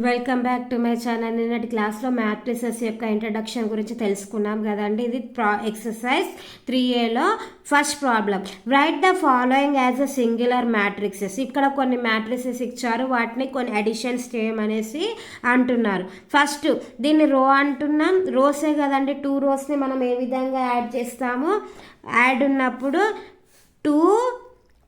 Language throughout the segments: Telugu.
Welcome back to my channel నిన్నటి క్లాస్లో మ్యాట్రిసెస్ యొక్క ఇంట్రడక్షన్ గురించి తెలుసుకున్నాం కదండి. ఇది ప్రా ఎక్సర్సైజ్ త్రీ ఏలో first problem write the following as a singular matrices ఇక్కడ కొన్ని మ్యాట్రిసెస్ ఇచ్చారు. వాటిని కొన్ని అడిషన్స్ చేయమనేసి అంటున్నారు. ఫస్ట్ దీన్ని రో అంటున్నాం. రోసే కదండి. టూ రోస్ని మనం ఏ విధంగా యాడ్ చేస్తాము? యాడ్ ఉన్నప్పుడు టూ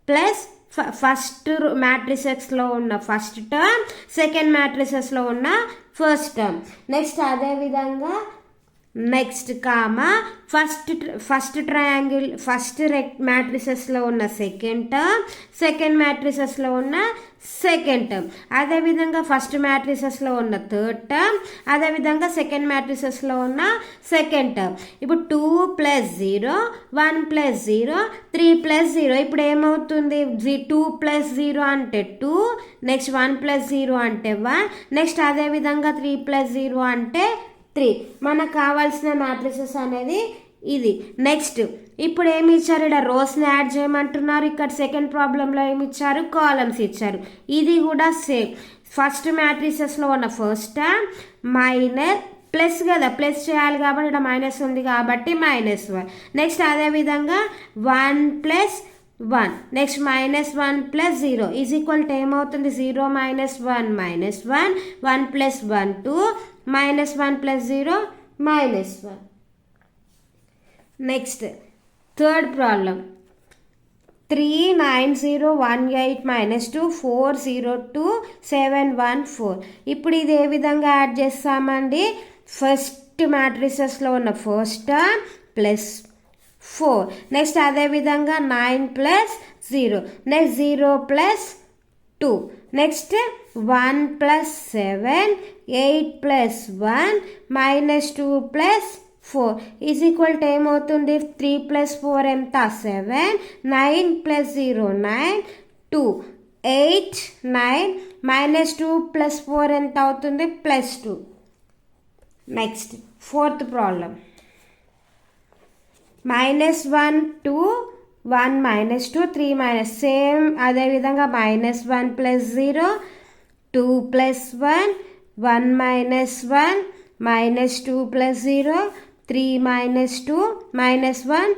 ప్లస్ ఫస్ట్ మ్యాట్రిసెస్లో ఉన్న ఫస్ట్ టర్మ్ సెకండ్ మ్యాట్రిసెస్లో ఉన్న ఫస్ట్ టర్మ్ నెక్స్ట్ అదేవిధంగా next comma first first triangle first రెక్ మ్యాట్రిసెస్లో ఉన్న సెకండ్ టర్మ్ సెకండ్ మ్యాట్రిసెస్లో ఉన్న సెకండ్ టర్మ్. అదేవిధంగా ఫస్ట్ మ్యాట్రిసెస్లో ఉన్న థర్డ్ టర్మ్ అదేవిధంగా సెకండ్ మ్యాట్రిసెస్లో ఉన్న సెకండ్ టర్మ్. ఇప్పుడు two plus zero one plus zero three plus zero. ఇప్పుడు ఏమవుతుంది? జీ టూ ప్లస్ జీరో అంటే two next one plus zero అంటే వన్ నెక్స్ట్ అదేవిధంగా త్రీ ప్లస్ జీరో అంటే త్రీ. మనకు కావాల్సిన మ్యాట్రిసెస్ అనేది ఇది. నెక్స్ట్ ఇప్పుడు ఏమి ఇచ్చారు? ఇక్కడ రోస్ని యాడ్ చేయమంటున్నారు. ఇక్కడ సెకండ్ ప్రాబ్లంలో ఏమి ఇచ్చారు? కాలమ్స్ ఇచ్చారు. ఇది కూడా సేమ్ ఫస్ట్ మ్యాట్రిసెస్లో ఉన్న ఫస్ట్ మైనస్ ప్లస్ కదా. ప్లస్ చేయాలి కాబట్టి ఇక్కడ మైనస్ ఉంది కాబట్టి మైనస్ వన్ నెక్స్ట్ అదేవిధంగా one plus one next minus one plus zero is equal to ఏమవుతుంది zero minus one minus one one plus one two minus one plus zero minus one next third problem three nine zero one eight minus two four zero two seven one four ఇప్పుడు ఇది ఏ విధంగా యాడ్ చేస్తామండి? ఫస్ట్ మ్యాట్రిసెస్లో ఉన్న first term plus four. Next అదేవిధంగా nine plus zero. Next zero plus two. Next one plus seven eight plus one minus two plus four. Is equal to ఏమవుతుంది? త్రీ ప్లస్ ఫోర్ ఎంత? Seven. Nine plus zero nine. Two. Eight nine. Minus two plus four ఎంత అవుతుంది? Plus two. Next fourth problem. Minus one two one minus two three minus same అదేవిధంగా minus one plus zero two plus one one minus one minus two plus zero three minus two minus one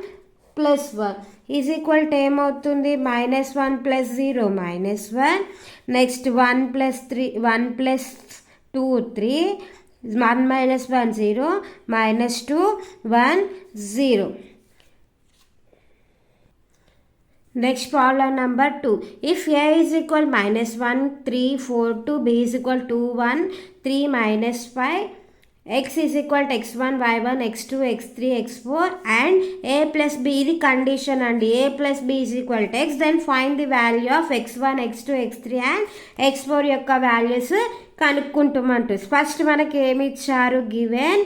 plus one is equal to ఏమవుతుంది minus one plus zero minus one next one plus three one plus two three one minus one zero minus two one zero next problem number two if A is equal minus one three four two B is equal two one three minus five X is equal X one Y one X two X three X four and A plus B ఇది కండిషన్ అండి A plus B is equal to X then find the value of X one X two X three and X four యొక్క వాల్యూస్ కనుక్కుంటామంటూ. ఫస్ట్ మనకి ఏమి ఇచ్చారు? Given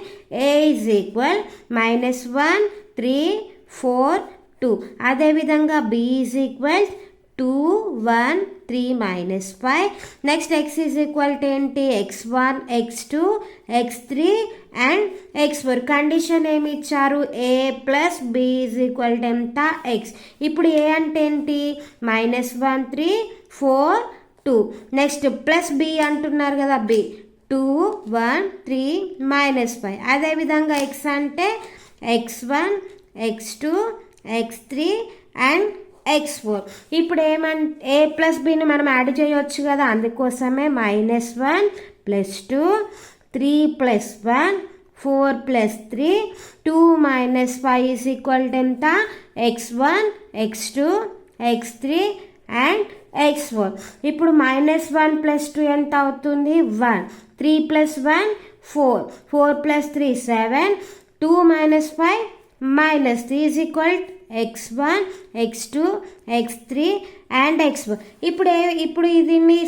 A is equal minus one three four two. అదేవిధంగా B is equal two one three minus five next X is equal to ఏంటి X one X two X three and X four condition ఏమి ఇచ్చారు? A plus B is equal to ఎంత? ఎక్స్ ఇప్పుడు ఏ అంటే ఏంటి? Minus one three four two next plus B అంటున్నారు కదా B two one three minus five అదేవిధంగా ఎక్స్ అంటే X one X two X three and X four ఇప్పుడు ఏమంటే ఏ ప్లస్ బిని మనం యాడ్ చేయొచ్చు కదా అందుకోసమే minus one plus two three plus one four plus three two minus five is equal to ఎంత? X one x two x three and x four ఇప్పుడు మైనస్ వన్ ప్లస్ టూ ఎంత అవుతుంది? One three plus one four four plus three seven two minus five minus three is equal x one x two x three and x four ఇప్పుడు ఇది ఇప్పుడు దీన్ని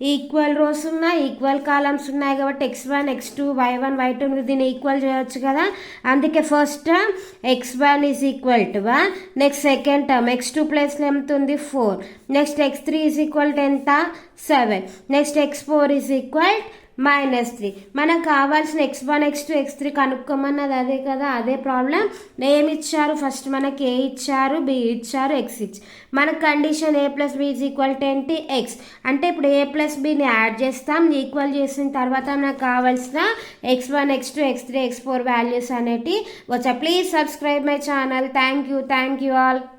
ఈక్వల్ రోస్ ఉన్నాయి ఈక్వల్ కాలమ్స్ ఉన్నాయి కాబట్టి x one x two y one y two దీన్ని ఈక్వల్ చేయొచ్చు కదా? అందుకే first term x one is equal to one next second term x two plus ఎంత ఉంది? Four next x three is equal to ఎంత? Seven next x four is equal minus three. మనకు కావాల్సిన x one x two x three కనుక్కోమన్నది అదే కదా? అదే ప్రాబ్లం. ఏమి ఇచ్చారు? ఫస్ట్ మనకి ఏ ఇచ్చారు? బి ఇచ్చారు? ఎక్స్ ఇచ్చి. మన condition A plus B is equal to x. అంటే ఇప్పుడు ఏ ప్లస్ బిని యాడ్ చేస్తాం ఈక్వల్ చేసిన తర్వాత మనకు కావాల్సిన x one x two x three x four values అనేటివి వచ్చా please subscribe my channel. Thank you thank you all.